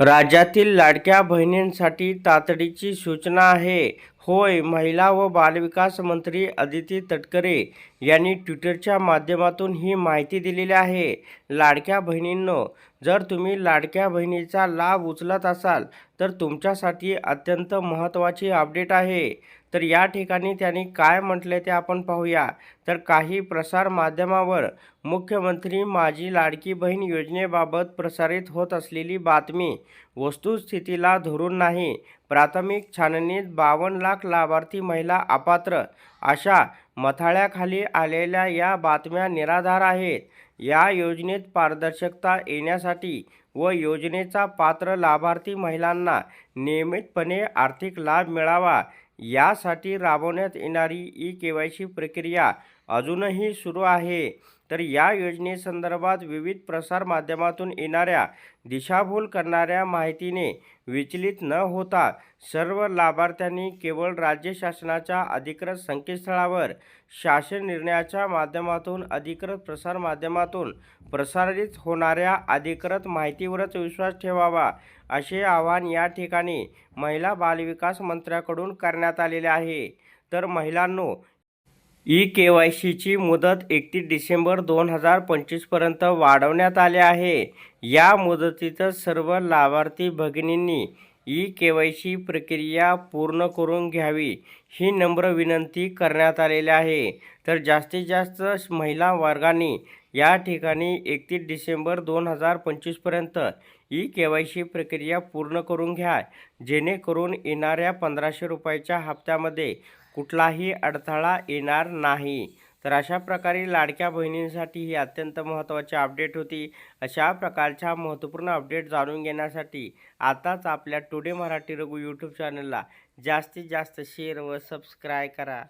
राज्यातील लाडक्या बहिणींसाठी तातडीची सूचना आहे. होय महिला व बालविकास मंत्री अदिती तटकरे यांनी ट्विटरच्या माध्यमातून ही माहिती दिलेली आहे. लाडक्या बहिणींनो जर तुम्ही लाडक्या बहिणीचा लाभ उचलत असाल तर तुमच्यासाठी अत्यंत महत्त्वाची अपडेट आहे. तर या ठिकाणी त्यांनी काय म्हटले ते आपण पाहूया. तर काही प्रसार माध्यमावर मुख्यमंत्री माझी लाडकी बहीण योजनेबाबत प्रसारित होत असलेली बातमी वस्तुस्थितीला धरून नाही प्राथमिक छाननीत बावन्न लाख लाभार्थी महिला अपात्र अशा मथाळ्याखाली आलेल्या या बातम्या निराधार आहेत. या योजनेत पारदर्शकता येण्यासाठी व योजनेचा पात्र लाभार्थी महिलांना नियमितपणे आर्थिक लाभ मिळावा यासाठी राबवण्यात येणारी ई के वाय सी प्रक्रिया अजूनही सुरू आहे. तर या योजनेसंदर्भात विविध प्रसारमाध्यमातून येणाऱ्या दिशाभूल करणाऱ्या माहितीने विचलित न होता सर्व लाभार्थ्यांनी केवळ राज्य शासनाच्या अधिकृत संकेतस्थळावर शासन निर्णयाच्या माध्यमातून अधिकृत प्रसारमाध्यमातून प्रसारित होणाऱ्या अधिकृत माहितीवरच विश्वास ठेवावा असे आवाहन या ठिकाणी महिला बालविकास मंत्र्याकडून करण्यात आलेले आहे. तर महिलांनो ई के वाय सीची मुदत एकतीस डिसेंबर दोन हजार पंचवीसपर्यंत वाढवण्यात आले आहे. या मुदतीतच सर्व लाभार्थी भगिनींनी ई के वाय सी प्रक्रिया पूर्ण करून घ्यावी ही नम्र विनंती करण्यात आलेली आहे. तर जास्तीत जास्त महिला वर्गांनी या ठिकाणी एकतीस डिसेंबर दोन हजार पंचवीसपर्यंत ई के वाय सी प्रक्रिया पूर्ण करून घ्या. जेणेकरून येणाऱ्या पंधराशे रुपयाच्या हप्त्यामध्ये कुठलाही अडथळा येणार नाही. तर अशा प्रकारे लाडक्या बहिणींसाठी ही अत्यंत महत्त्वाची अपडेट होती. अशा प्रकारच्या महत्त्वपूर्ण अपडेट जाणून घेण्यासाठी आताच आपल्या टुडे मराठी रघु यूट्यूब चॅनलला जास्तीत जास्त शेअर व सबस्क्राय करा.